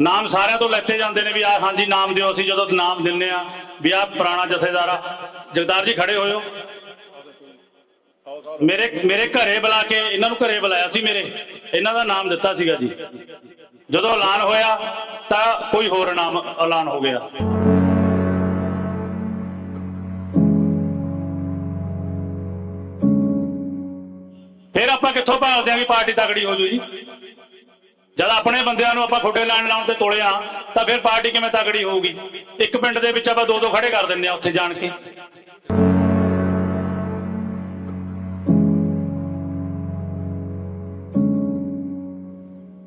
ਨਾਮ ਸਾਰਿਆਂ ਤੋਂ ਲੈਤੇ ਜਾਂਦੇ ਨੇ ਵੀ ਆ ਹਾਂਜੀ ਨਾਮ ਦਿਓ, ਅਸੀਂ ਜਦੋਂ ਨਾਮ ਦਿੰਨੇ ਆ ਵੀ ਆ ਪੁਰਾਣਾ ਜਥੇਦਾਰ ਆ। ਜਗਦਾਰ ਜੀ ਖੜੇ ਹੋਇਓ। ਮੇਰੇ ਮੇਰੇ ਘਰੇ ਬੁਲਾ ਕੇ, ਇਹਨਾਂ ਨੂੰ ਘਰੇ ਬੁਲਾਇਆ ਸੀ ਮੇਰੇ। ਇਹਨਾਂ ਦਾ ਨਾਮ ਦਿੱਤਾ ਸੀਗਾ ਜੀ। ਜਦੋਂ ਐਲਾਨ ਹੋਇਆ ਤਾਂ ਕੋਈ ਹੋਰ ਨਾਮ ਐਲਾਨ ਹੋ ਗਿਆ। ਫਿਰ ਆਪਾਂ ਕਿੱਥੋਂ ਭਾਲਦੇ ਆਂ ਵੀ ਪਾਰਟੀ ਤਕੜੀ ਹੋ ਜੂ ਜੀ? ਜਦ ਆਪਣੇ ਬੰਦਿਆਂ ਨੂੰ ਆਪਾਂ ਖੋਡੇ ਲੈਣ ਲਾਉਣ ਤੇ ਤੋਲਿਆ, ਤਾਂ ਫਿਰ ਪਾਰਟੀ ਕਿਵੇਂ ਤਕੜੀ ਹੋਊਗੀ? ਇੱਕ ਪਿੰਡ ਦੇ ਵਿੱਚ ਆਪਾਂ ਦੋ ਦੋ ਖੜੇ ਕਰ ਦਿੰਨੇ ਆ ਉੱਥੇ ਜਾਣ ਕੇ।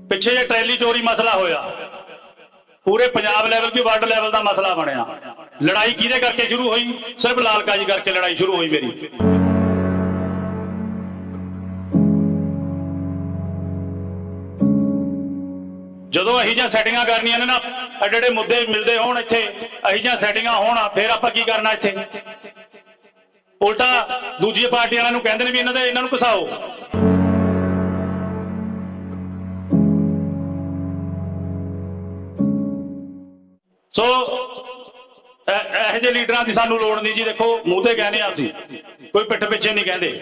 ਪਿੱਛੇ ਜੇ ਟਰੈਲੀ ਚੋਰੀ ਮਸਲਾ ਹੋਇਆ, ਪੂਰੇ ਪੰਜਾਬ ਲੈਵਲ ਕੀ ਵਰਲਡ ਲੈਵਲ ਦਾ ਮਸਲਾ ਬਣਿਆ। ਲੜਾਈ ਕਿਹਦੇ ਕਰਕੇ ਸ਼ੁਰੂ ਹੋਈ? ਸਿਰਫ ਲਾਲਕਾ ਜੀ ਕਰਕੇ ਲੜਾਈ ਸ਼ੁਰੂ ਹੋਈ ਮੇਰੀ। ਜਦੋਂ ਅਹੀ ਜਾਂ ਸੈਟਿੰਗਾਂ ਕਰਨੀਆਂ ਨੇ ਨਾ ਐਡੇ ਮੁੱਦੇ ਮਿਲਦੇ ਹੋਣ ਇੱਥੇ ਅਹੀ ਜਾਂ ਸੈਟਿੰਗਾਂ ਹੋਣ, ਫਿਰ ਆਪਾਂ ਕੀ ਕਰਨਾ ਇੱਥੇ? ਉਲਟਾ ਦੂਜੀ ਪਾਰਟੀ ਵਾਲਿਆਂ ਨੂੰ ਕਹਿੰਦੇ ਨੇ ਵੀ ਇਹਨਾਂ ਦੇ, ਇਹਨਾਂ ਨੂੰ ਘਸਾਓ। ਸੋ, ਇਹ, ਇਹੋ ਜਿਹੇ ਲੀਡਰਾਂ ਦੀ ਸਾਨੂੰ ਲੋੜ ਨਹੀਂ ਜੀ, ਦੇਖੋ, ਮੂੰਹ ਤੇ ਕਹਿੰਦੇ ਆ ਅਸੀਂ। ਕੋਈ ਪਿੱਠ ਪਿੱਛੇ ਨਹੀਂ ਕਹਿੰਦੇ।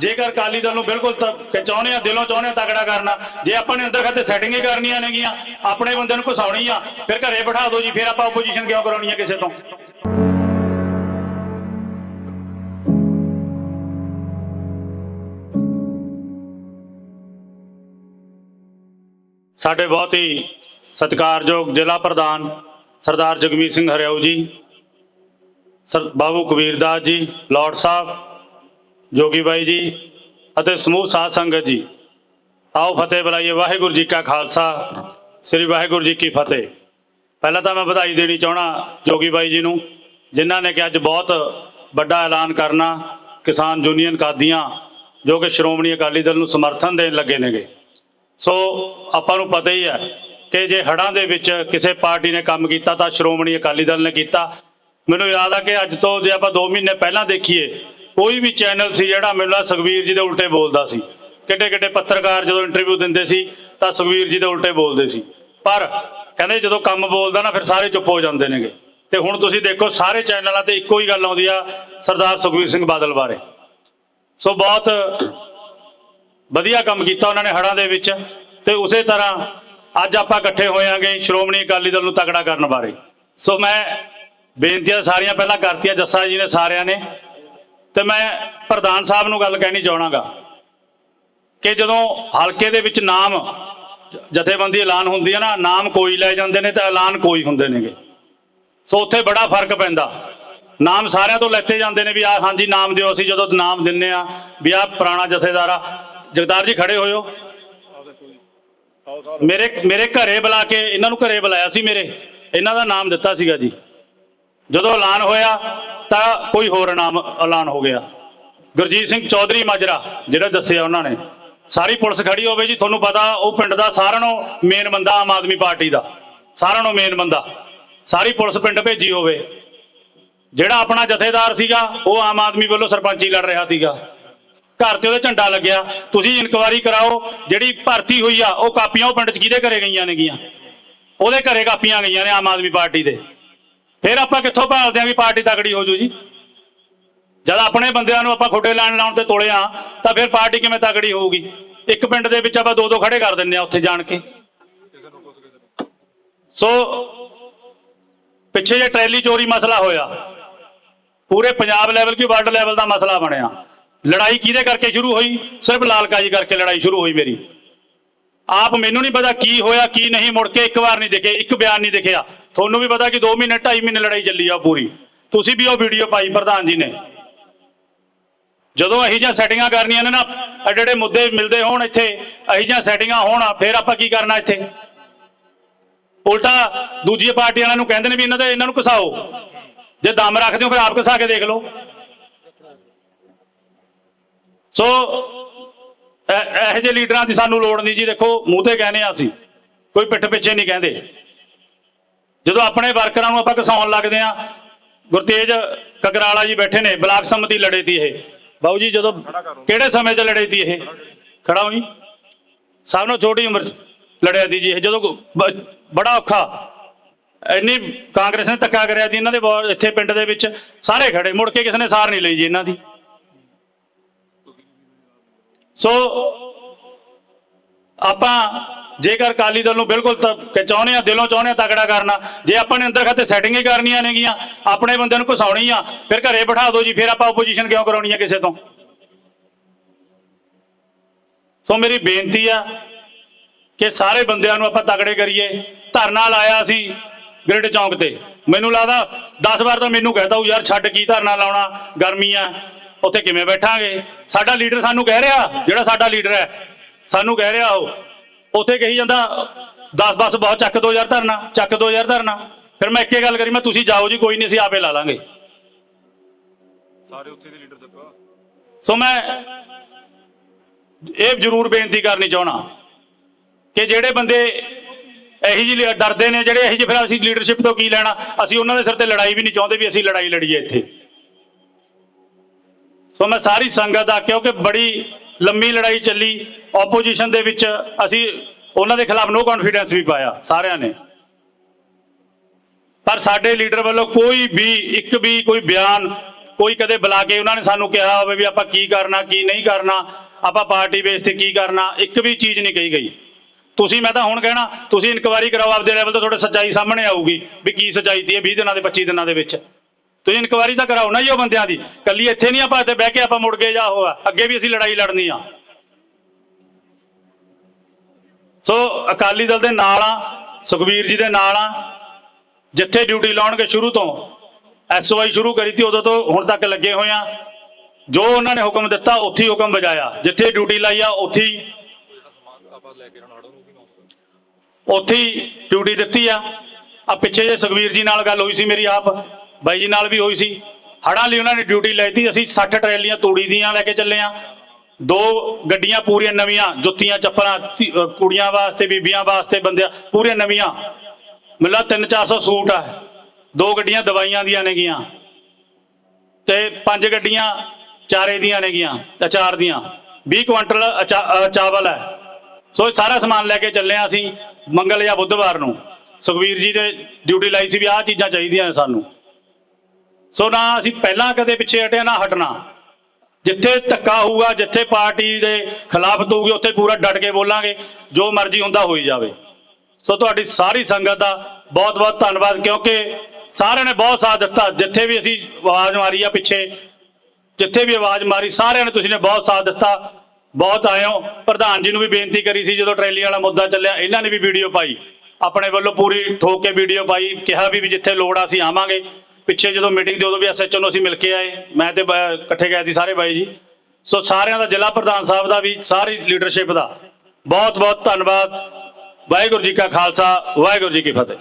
ਜੇਕਰ ਅਕਾਲੀ ਦਲ ਨੂੰ ਬਿਲਕੁਲ ਤ- ਚਾਹੁੰਦੇ ਆ, ਦਿਲੋਂ ਚਾਹੁੰਦੇ ਆ ਤਗੜਾ ਕਰਨਾ, ਜੇ ਆਪਾਂ ਨੇ ਅੰਦਰ ਖਾਤੇ ਸੈਟਿੰਗ ਹੀ ਕਰਨੀਆਂ ਨੇਗੀਆਂ, ਆਪਣੇ ਬੰਦੇ ਨੂੰ ਘਸਾਉਣੀ ਆ, ਫਿਰ ਘਰੇ ਬਿਠਾ ਦਿਓ ਜੀ, ਫਿਰ ਆਪਾਂ ਆਪੋਜੀਸ਼ਨ ਕਿਉਂ ਕਰਾਉਣੀ ਆ ਕਿਸੇ ਤੋਂ? ਸਾਡੇ ਬਹੁਤ ਹੀ ਸਤਿਕਾਰਯੋਗ ਜ਼ਿਲ੍ਹਾ ਪ੍ਰਧਾਨ ਸਰਦਾਰ ਜਗਮੀਤ ਸਿੰਘ ਹਰਿਆਊ ਜੀ, ਸਰ, ਬਾਬੂ ਕਬੀਰਦਾਸ ਜੀ, ਲਾਰਡ ਸਾਹਿਬ ਜੋਗੀ ਬਾਈ ਜੀ ਅਤੇ ਸਮੂਹ ਸਾਧ ਸੰਗਤ ਜੀ। ਆਓ ਫਤਿਹ ਬੁਲਾਈਏ। ਵਾਹਿਗੁਰੂ ਜੀ ਕਾ ਖਾਲਸਾ। ਸ੍ਰੀ ਵਾਹਿਗੁਰੂ ਜੀ ਕੀ ਫਤਿਹ। ਪਹਿਲਾਂ ਤਾਂ ਮੈਂ ਵਧਾਈ ਦੇਣੀ ਚਾਹਣਾ ਜੋਗੀ ਬਾਈ ਜੀ ਨੂੰ, ਜਿਨ੍ਹਾਂ ਨੇ ਕਿ ਅੱਜ ਬਹੁਤ ਵੱਡਾ ਐਲਾਨ ਕਰਨਾ ਕਿਸਾਨ ਯੂਨੀਅਨ ਕਾਦੀਆਂ, ਜੋ ਕਿ ਸ਼੍ਰੋਮਣੀ ਅਕਾਲੀ ਦਲ ਨੂੰ ਸਮਰਥਨ ਦੇਣ ਲੱਗੇ ਨੇਗੇ। ਸੋ ਆਪਾਂ ਨੂੰ ਪਤਾ ਹੀ ਹੈ ਕਿ ਜੇ ਹੜਾਂ ਦੇ ਵਿੱਚ ਕਿਸੇ ਪਾਰਟੀ ਨੇ ਕੰਮ ਕੀਤਾ ਤਾਂ ਸ਼੍ਰੋਮਣੀ ਅਕਾਲੀ ਦਲ ਨੇ ਕੀਤਾ। ਮੈਨੂੰ ਯਾਦ ਆ ਕਿ ਅੱਜ ਤੋਂ ਜੇ ਆਪਾਂ 2 ਮਹੀਨੇ ਪਹਿਲਾਂ ਦੇਖੀਏ ਕੋਈ ਵੀ ਚੈਨਲ ਸੀ ਜਿਹੜਾ ਮੈਨੂੰ ਲੱਗਦਾ ਸੁਖਬੀਰ ਜੀ ਦੇ ਉਲਟੇ ਬੋਲਦਾ ਸੀ। ਕਿੱਡੇ ਕਿੱਡੇ ਪੱਤਰਕਾਰ ਜਦੋਂ ਇੰਟਰਵਿਊ ਦਿੰਦੇ ਸੀ, ਤਾਂ ਸੁਖਬੀਰ ਜੀ ਦੇ ਉਲਟੇ ਬੋਲਦੇ ਸੀ। ਪਰ ਕਹਿੰਦੇ ਜਦੋਂ ਕੰਮ ਬੋਲਦਾ ਨਾ, ਫਿਰ ਸਾਰੇ ਚੁੱਪ ਹੋ ਜਾਂਦੇ ਨੇਗੇ। ਤੇ ਹੁਣ ਤੁਸੀਂ ਦੇਖੋ, ਸਾਰੇ ਚੈਨਲਾਂ ਤੇ ਇੱਕੋ ਹੀ ਗੱਲ ਆਉਂਦੀ ਆ, ਸਰਦਾਰ ਸੁਖਬੀਰ ਸਿੰਘ ਬਾਦਲ ਬਾਰੇ। ਸੋ ਬਹੁਤ ਵਧੀਆ ਕੰਮ ਕੀਤਾ ਉਹਨਾਂ ਨੇ ਹੜਾਂ ਦੇ ਵਿੱਚ। ਤੇ ਉਸੇ ਤਰ੍ਹਾਂ ਅੱਜ ਆਪਾਂ ਇਕੱਠੇ ਹੋਇਆਂਗੇ ਸ਼੍ਰੋਮਣੀ ਅਕਾਲੀ ਦਲ ਨੂੰ ਤਕੜਾ ਕਰਨ ਬਾਰੇ। ਸੋ ਮੈਂ ਬੇਨਤੀਆਂ ਸਾਰੀਆਂ ਪਹਿਲਾਂ ਕਰਤੀਆਂ, ਜੱਸਾ ਜੀ ਨੇ ਸਾਰਿਆਂ ਨੇ। ਤੇ ਮੈਂ ਪ੍ਰਧਾਨ ਸਾਹਿਬ ਨੂੰ ਗੱਲ ਕਹਿਣੀ ਚਾਹਣਾਗਾ ਕਿ ਜਦੋਂ ਹਲਕੇ ਦੇ ਵਿੱਚ ਨਾਮ ਜਥੇਬੰਦੀ ਐਲਾਨ ਹੁੰਦੀ ਹੈ ਨਾ, ਨਾਮ ਕੋਈ ਲੈ ਜਾਂਦੇ ਨੇ ਤੇ ਐਲਾਨ ਕੋਈ ਹੁੰਦੇ ਨੇਗੇ। ਸੋ ਉੱਥੇ ਬੜਾ ਫ਼ਰਕ ਪੈਂਦਾ। ਨਾਮ ਸਾਰਿਆਂ ਤੋਂ ਲੈਤੇ ਜਾਂਦੇ ਨੇ ਵੀ ਆ ਹਾਂਜੀ ਨਾਮ ਦਿਓ, ਅਸੀਂ ਜਦੋਂ ਨਾਮ ਦਿੰਨੇ ਆ ਵੀ ਆ ਪੁਰਾਣਾ ਜਥੇਦਾਰ ਆ। ਜਗਦਾਰ ਜੀ ਖੜੇ ਹੋਇਓ। ਮੇਰੇ ਮੇਰੇ ਘਰੇ ਬੁਲਾ ਕੇ, ਇਹਨਾਂ ਨੂੰ ਘਰੇ ਬੁਲਾਇਆ ਸੀ ਮੇਰੇ। ਇਹਨਾਂ ਦਾ ਨਾਮ ਦਿੱਤਾ ਸੀਗਾ ਜੀ। ਜਦੋਂ ਐਲਾਨ ਹੋਇਆ ਤਾਂ ਕੋਈ ਹੋਰ ਨਾਮ ਐਲਾਨ ਹੋ ਗਿਆ। ਗੁਰਜੀਤ ਸਿੰਘ ਚੌਧਰੀ ਮਾਜਰਾ, ਜਿਹੜਾ ਦੱਸਿਆ ਉਹਨਾਂ ਨੇ, ਸਾਰੀ ਪੁਲਿਸ ਖੜੀ ਹੋਵੇ ਜੀ, ਤੁਹਾਨੂੰ ਪਤਾ ਉਹ ਪਿੰਡ ਦਾ ਸਾਰਿਆਂ ਨੂੰ ਮੇਨ ਬੰਦਾ ਆਮ ਆਦਮੀ ਪਾਰਟੀ ਦਾ। ਸਾਰਿਆਂ ਨੂੰ ਮੇਨ ਬੰਦਾ। ਸਾਰੀ ਪੁਲਿਸ ਪਿੰਡ ਭੇਜੀ ਹੋਵੇ। ਜਿਹੜਾ ਆਪਣਾ ਜਥੇਦਾਰ ਸੀਗਾ, ਉਹ ਆਮ ਆਦਮੀ ਵੱਲੋਂ ਸਰਪੰਚੀ ਲੜ ਰਿਹਾ ਸੀਗਾ। ਘਰ ਤੇ ਉਹਦੇ ਝੰਡਾ ਲੱਗਿਆ। ਤੁਸੀਂ ਇਨਕੁਆਇਰੀ ਕਰਾਓ, ਜਿਹੜੀ ਭਰਤੀ ਹੋਈ ਆ, ਉਹ ਕਾਪੀਆਂ ਉਹ ਪਿੰਡ 'ਚ ਕਿਹਦੇ ਘਰੇ ਗਈਆਂ ਨੇਗੀਆਂ? ਉਹਦੇ ਘਰੇ ਕਾਪੀਆਂ ਗਈਆਂ ਨੇ ਆਮ ਆਦਮੀ ਪਾਰਟੀ ਦੇ। ਫਿਰ ਆਪਾਂ ਕਿੱਥੋਂ ਭਾਲਦੇ ਆਂ ਵੀ ਪਾਰਟੀ ਤਕੜੀ ਹੋ ਜੂ ਜੀ? ਜਦ ਆਪਣੇ ਬੰਦਿਆਂ ਨੂੰ ਆਪਾਂ ਖੋਡੇ ਲੈਣ ਲਾਉਣ ਤੇ ਤੋਲਿਆ ਤਾਂ ਫਿਰ ਪਾਰਟੀ ਕਿਵੇਂ ਤਕੜੀ ਹੋਊਗੀ? ਇੱਕ ਪਿੰਡ ਦੇ ਵਿੱਚ ਆਪਾਂ ਦੋ ਦੋ ਖੜੇ ਕਰ ਦਿੰਨੇ ਆ ਉੱਥੇ ਜਾਣ ਕੇ। ਸੋ ਪਿੱਛੇ ਜੇ ਟਰੈਲੀ ਚੋਰੀ ਮਸਲਾ ਹੋਇਆ, ਪੂਰੇ ਪੰਜਾਬ ਲੈਵਲ ਕੀ ਵਰਲਡ ਲੈਵਲ ਦਾ ਮਸਲਾ ਬਣਿਆ। ਲੜਾਈ ਕਿਹਦੇ ਕਰਕੇ ਸ਼ੁਰੂ ਹੋਈ? ਸਿਰਫ ਲਾਲਕਾਜੀ ਕਰਕੇ ਲੜਾਈ ਸ਼ੁਰੂ ਹੋਈ ਮੇਰੀ। ਆਪ ਮੈਨੂੰ ਨਹੀਂ ਪਤਾ ਕੀ ਹੋਇਆ, ਕੀ ਨਹੀਂ, ਮੁੜ ਕੇ ਇੱਕ ਵਾਰ ਨਹੀਂ ਦੇਖੇ ਇੱਕ ਬਿਆਨ ਨਹੀਂ ਦਿਖਿਆ। ਤੁਹਾਨੂੰ ਵੀ ਪਤਾ ਕਿ 2 ਮਹੀਨੇ 2.5 ਮਹੀਨੇ ਲੜਾਈ ਚੱਲੀ ਆ ਪੂਰੀ। ਤੁਸੀਂ ਵੀ ਉਹ ਵੀਡੀਓ ਪਾਈ ਪ੍ਰਧਾਨ ਜੀ ਨੇ। ਜਦੋਂ ਅਹੀ ਜਾਂ ਸੈਟਿੰਗਾਂ ਕਰਨੀਆਂ ਨੇ ਨਾ ਐਡੇ ਐਡੇ ਮੁੱਦੇ ਮਿਲਦੇ ਹੋਣ ਇੱਥੇ ਅਹੀ ਜਾਂ ਸੈਟਿੰਗਾਂ ਹੋਣ, ਫਿਰ ਆਪਾਂ ਕੀ ਕਰਨਾ ਇੱਥੇ? ਉਲਟਾ ਦੂਜੀ ਪਾਰਟੀ ਵਾਲਿਆਂ ਨੂੰ ਕਹਿੰਦੇ ਨੇ ਵੀ ਇਹਨਾਂ ਦੇ, ਇਹਨਾਂ ਨੂੰ ਘਸਾਓ। ਜੇ ਦਮ ਰੱਖਦੇ ਹੋ, ਫਿਰ ਆਪ ਘਸਾ ਕੇ ਦੇਖ ਲਓ। ਸੋ ਇਹ ਇਹੋ ਜਿਹੇ ਲੀਡਰਾਂ ਦੀ ਸਾਨੂੰ ਲੋੜ ਨਹੀਂ ਜੀ, ਦੇਖੋ, ਮੂੰਹ ਤੇ ਕਹਿੰਦੇ ਆ ਅਸੀਂ। ਕੋਈ ਪਿੱਠ ਪਿੱਛੇ ਨਹੀਂ ਕਹਿੰਦੇ। ਜਦੋਂ ਆਪਣੇ ਵਰਕਰਾਂ ਨੂੰ ਆਪਾਂ ਘਸਾਉਣ ਲੱਗਦੇ ਆ ਗੁਰਤੇਜ ਕਗਰਾਲਾ ਜੀ ਬੈਠੇ ਨੇ, ਬਲਾਕ ਸੰਮਤੀ ਲੜੇ ਤੀ ਇਹ। ਬਾਊ ਜੀ, ਜਦੋਂ ਕਿਹੜੇ ਸਮੇਂ 'ਚ ਲੜੇ ਤੀ ਇਹ? ਖੜਾ ਹੋਈ ਸਭ ਨੂੰ ਛੋਟੀ ਉਮਰ 'ਚ ਲੜਿਆ ਤੀ ਜੀ ਇਹ। ਜਦੋਂ ਬੜਾ ਔਖਾ। ਇੰਨੀ ਕਾਂਗਰਸ ਨੇ ਧੱਕਾ ਕਰਿਆ ਸੀ ਇਹਨਾਂ ਦੇ ਬਹੁਤ- ਇੱਥੇ ਪਿੰਡ ਦੇ ਵਿੱਚ। ਸਾਰੇ ਖੜੇ, ਮੁੜ ਕੇ ਕਿਸੇ ਨੇ ਸਾਰ ਨਹੀਂ ਲਈ ਜੀ ਇਹਨਾਂ ਦੀ। ਸੋ, ਆਪਾਂ ਜੇਕਰ ਅਕਾਲੀ ਦਲ ਨੂੰ ਬਿਲਕੁਲ ਤਾਂ ਚਾਹੁੰਦੇ ਆ, ਦਿਲੋਂ ਚਾਹੁੰਦੇ ਆ ਤਗੜਾ ਕਰਨਾ, ਜੇ ਆਪਾਂ ਨੇ ਅੰਦਰ ਖਾਤੇ ਸੈਟਿੰਗ ਹੀ ਕਰਨੀਆਂ ਨੇਗੀਆਂ, ਆਪਣੇ ਬੰਦਿਆਂ ਨੂੰ ਘਸਾਉਣੀ ਆ, ਫਿਰ ਘਰੇ ਬਿਠਾ ਦਿਓ ਜੀ, ਫਿਰ ਆਪਾਂ ਆਪੋਜੀਸ਼ਨ ਕਿਉਂ ਕਰਾਉਣੀ ਆ ਕਿਸੇ ਤੋਂ? ਸੋ ਮੇਰੀ ਬੇਨਤੀ ਆ ਕਿ ਸਾਰੇ ਬੰਦਿਆਂ ਨੂੰ ਆਪਾਂ ਤਕੜੇ ਕਰੀਏ। ਧਰਨਾ ਲਾਇਆ ਸੀ ਗ੍ਰਿਡ ਚੌਂਕ ਤੇ। ਮੈਨੂੰ ਲੱਗਦਾ 10 ਵਾਰ ਤਾਂ ਮੈਨੂੰ ਕਹਿਤਾ ਉਹ ਯਾਰ ਛੱਡ ਕੀ ਧਰਨਾ ਲਾਉਣਾ, ਗਰਮੀ ਆ, ਉੱਥੇ ਕਿਵੇਂ ਬੈਠਾਂਗੇ? ਸਾਡਾ ਲੀਡਰ ਸਾਨੂੰ ਕਹਿ ਰਿਹਾ, ਜਿਹੜਾ ਸਾਡਾ ਲੀਡਰ ਹੈ, ਸਾਨੂੰ ਕਹਿ ਰਿਹਾ ਉਹ ਉੱਥੇ ਕਹੀ ਜਾਂਦਾ 10 ਬਸ ਬਹੁਤ ਚੱਕ ਦੋ ਯਾਰ ਧਰਨਾ ਚੱਕ ਦੋ ਯਾਰ ਧਰਨਾ। ਫਿਰ ਮੈਂ ਇੱਕੇ ਗੱਲ ਕਰੀ ਮੈਂ ਤੁਸੀਂ ਜਾਓ ਜੀ ਕੋਈ ਨਹੀਂ ਅਸੀਂ ਆਪੇ ਲਾ ਲਾਂਗੇ। ਸਾਰੇ ਉੱਥੇ ਦੇ ਲੀਡਰ ਚੱਕਾ ਸੋ ਮੈਂ ਇਹ ਜ਼ਰੂਰ ਬੇਨਤੀ ਕਰਨੀ ਚਾਹਣਾ ਕਿ ਜਿਹੜੇ ਬੰਦੇ ਇਹੀ ਜਿਹੀ ਡਰਦੇ ਨੇ ਜਿਹੜੇ ਇਹੀ ਜਿਹੇ ਫਿਰ ਅਸੀਂ ਲੀਡਰਸ਼ਿਪ ਤੋਂ ਕੀ ਲੈਣਾ? ਅਸੀਂ ਉਹਨਾਂ ਦੇ ਸਿਰ ਤੇ ਲੜਾਈ ਵੀ ਨਹੀਂ ਚਾਹੁੰਦੇ ਵੀ ਅਸੀਂ ਲੜਾਈ ਲੜੀਏ ਇੱਥੇ। ਸੋ ਮੈਂ ਸਾਰੀ ਸੰਗਤ ਦਾ ਕਿਉਂਕਿ ਬੜੀ ਲੰਮੀ ਲੜਾਈ ਚੱਲੀ ਆਪੋਜੀਸ਼ਨ ਦੇ ਵਿੱਚ ਅਸੀਂ ਉਹਨਾਂ ਦੇ ਖਿਲਾਫ ਨੋ ਕੌਨਫੀਡੈਂਸ ਵੀ ਪਾਇਆ, ਸਾਰਿਆਂ ਨੇ। ਪਰ ਸਾਡੇ ਲੀਡਰ ਵੱਲੋਂ ਕੋਈ ਵੀ, ਇੱਕ ਵੀ ਕੋਈ ਬਿਆਨ ਕੋਈ ਕਦੇ ਬੁਲਾ ਕੇ ਉਹਨਾਂ ਨੇ ਸਾਨੂੰ ਕਿਹਾ ਹੋਵੇ ਵੀ ਆਪਾਂ ਕੀ ਕਰਨਾ, ਕੀ ਨਹੀਂ ਕਰਨਾ, ਆਪਾਂ ਪਾਰਟੀ ਬੇਸ ਤੇ ਕੀ ਕਰਨਾ, ਇੱਕ ਵੀ ਚੀਜ਼ ਨਹੀਂ ਕਹੀ ਗਈ। ਤੁਸੀਂ, ਮੈਂ ਤਾਂ ਹੁਣ ਕਹਿਣਾ, ਤੁਸੀਂ ਇਨਕੁਆਇਰੀ ਕਰਾਓ ਆਪਦੇ ਲੈਵਲ ਤੋਂ ਤੁਹਾਡੇ ਸੱਚਾਈ ਸਾਹਮਣੇ ਆਊਗੀ ਵੀ ਕੀ ਸੱਚਾਈ ਤੀ ਹੈ 20 ਦਿਨਾਂ ਦੇ 25 ਦਿਨਾਂ ਦੇ ਵਿੱਚ। ਤੁਸੀਂ ਇਨਕੁਆਇਰੀ ਤਾਂ ਕਰਾਓ ਨਾ ਜੀ ਉਹ ਬੰਦਿਆਂ ਦੀ। ਕੱਲੀ ਇੱਥੇ ਨਹੀਂ ਆਪਾਂ ਇੱਥੇ ਬਹਿ ਕੇ ਆਪਾਂ ਮੁੜ ਕੇ ਜਾ ਹੋਆ ਅੱਗੇ ਵੀ ਅਸੀਂ ਲੜਾਈ ਲੜਨੀ ਆ। ਸੋ ਅਕਾਲੀ ਦਲ ਦੇ ਨਾਲ ਆ, ਸੁਖਬੀਰ ਜੀ ਦੇ ਨਾਲ ਆ। ਜਿੱਥੇ ਡਿਊਟੀ ਲਾਉਣਗੇ ਸ਼ੁਰੂ ਤੋਂ ਐਸਓਆਈ ਸ਼ੁਰੂ ਕਰੀ ਤੀ, ਉਦੋਂ ਤੋਂ ਹੁਣ ਤੱਕ ਲੱਗੇ ਹੋਏ ਆ। ਜੋ ਉਹਨਾਂ ਨੇ ਹੁਕਮ ਦਿੱਤਾ, ਉੱਥੇ ਹੁਕਮ ਵਜਾਇਆ ਜਿੱਥੇ ਡਿਊਟੀ ਲਾਈ ਆ, ਉੱਥੇ ਉੱਥੇ ਡਿਊਟੀ ਦਿੱਤੀ ਆ। ਆ ਪਿੱਛੇ ਜੇ ਸੁਖਬੀਰ ਜੀ ਨਾਲ ਗੱਲ ਹੋਈ ਸੀ ਮੇਰੀ ਆਪ। ਬਾਈ ਜੀ ਨਾਲ ਵੀ ਹੋਈ ਸੀ। ਹੜਾਂ ਲਈ ਉਹਨਾਂ ਨੇ ਡਿਊਟੀ ਲਈ ਤੀ ਅਸੀਂ 60 ਟਰੈਲੀਆਂ ਤੂੜੀ ਦੀਆਂ ਲੈ ਕੇ ਚੱਲੇ ਆ। ਦੋ ਗੱਡੀਆਂ ਪੂਰੀਆਂ ਨਵੀਆਂ, ਜੁੱਤੀਆਂ, ਚੱਪਲਾਂ, ਧੀ- ਕੁੜੀਆਂ ਵਾਸਤੇ, ਬੀਬੀਆਂ ਵਾਸਤੇ ਬੰਦਿਆਂ ਪੂਰੀਆਂ ਨਵੀਆਂ। ਮਿਲਾ 3-400 ਸੂਟ ਆ। ਦੋ ਗੱਡੀਆਂ ਦਵਾਈਆਂ ਦੀਆਂ ਨੇਗੀਆਂ ਤੇ ਪੰਜ ਗੱਡੀਆਂ ਚਾਰੇ ਦੀਆਂ ਨੇਗੀਆਂ ਅਚਾਰ ਦੀਆਂ। 20 ਕੁਇੰਟਲ ਅਚਾ- ਚਾਵਲ ਹੈ ਸੋ ਇਹ ਸਾਰਾ ਸਮਾਨ ਲੈ ਕੇ ਚੱਲੇ ਆ ਅਸੀਂ ਮੰਗਲ ਜਾਂ ਬੁੱਧਵਾਰ ਨੂੰ। ਸੁਖਵੀਰ ਜੀ ਦੇ ਡਿਊਟੀ ਲਾਈ ਸੀ ਵੀ ਆਹ ਚੀਜ਼ਾਂ ਚਾਹੀਦੀਆਂ ਨੇ ਸਾਨੂੰ। ਸੋ ਨਾ ਅਸੀਂ ਪਹਿਲਾਂ ਕਦੇ ਪਿੱਛੇ ਹਟਿਆ, ਨਾ ਹਟਣਾ। ਜਿੱਥੇ ਧੱਕਾ ਹੋਊਗਾ, ਜਿੱਥੇ ਪਾਰਟੀ ਦੇ ਖਿਲਾਫ ਹੋਊਗੀ ਉੱਥੇ ਪੂਰਾ ਡਟ ਕੇ ਬੋਲਾਂਗੇ। ਜੋ ਮਰਜ਼ੀ ਹੁੰਦਾ ਹੋਈ ਜਾਵੇ। ਸੋ ਤੁਹਾਡੀ ਸਾਰੀ ਸੰਗਤ ਦਾ ਬਹੁਤ ਬਹੁਤ ਧੰਨਵਾਦ, ਕਿਉਂਕਿ ਸਾਰਿਆਂ ਨੇ ਬਹੁਤ ਸਾਥ ਦਿੱਤਾ। ਜਿੱਥੇ ਵੀ ਅਸੀਂ ਆਵਾਜ਼ ਮਾਰੀ ਆ ਪਿੱਛੇ, ਜਿੱਥੇ ਵੀ ਆਵਾਜ਼ ਮਾਰੀ, ਸਾਰਿਆਂ ਨੇ ਤੁਸੀਂ ਨੇ ਬਹੁਤ ਸਾਥ ਦਿੱਤਾ। ਬਹੁਤ ਆਇਓ ਪ੍ਰਧਾਨ ਜੀ ਨੂੰ ਵੀ ਬੇਨਤੀ ਕਰੀ ਸੀ, ਜਦੋਂ ਟਰੈਲੀ ਵਾਲਾ ਮੁੱਦਾ ਚੱਲਿਆ, ਇਹਨਾਂ ਨੇ ਵੀ ਵੀਡੀਓ ਪਾਈ। ਆਪਣੇ ਵੱਲੋਂ ਪੂਰੀ ਠੋਕ ਕੇ ਵੀਡੀਓ ਪਾਈ, ਕਿਹਾ ਵੀ ਵੀ ਜਿੱਥੇ ਲੋੜ ਆ ਅਸੀਂ ਆਵਾਂਗੇ। ਪਿੱਛੇ ਜਦੋਂ ਮੀਟਿੰਗ ਦੇ ਉਦੋਂ ਵੀ ਐਸਐਚਓ ਨੂੰ ਅਸੀਂ ਮਿਲ ਕੇ ਆਏ। ਮੈਂ ਤੇ ਬ- ਇਕੱਠੇ ਗਏ ਸੀ ਸਾਰੇ ਬਾਈ ਜੀ। ਸੋ ਸਾਰਿਆਂ ਦਾ ਜ਼ਿਲ੍ਹਾ ਪ੍ਰਧਾਨ ਸਾਹਿਬ ਦਾ ਵੀ, ਸਾਰੀ ਲੀਡਰਸ਼ਿਪ ਦਾ। ਬਹੁਤ ਬਹੁਤ ਧੰਨਵਾਦ। ਵਾਹਿਗੁਰੂ ਜੀ ਕਾ ਖਾਲਸਾ, ਵਾਹਿਗੁਰੂ ਜੀ ਕੀ ਫਤਿਹ।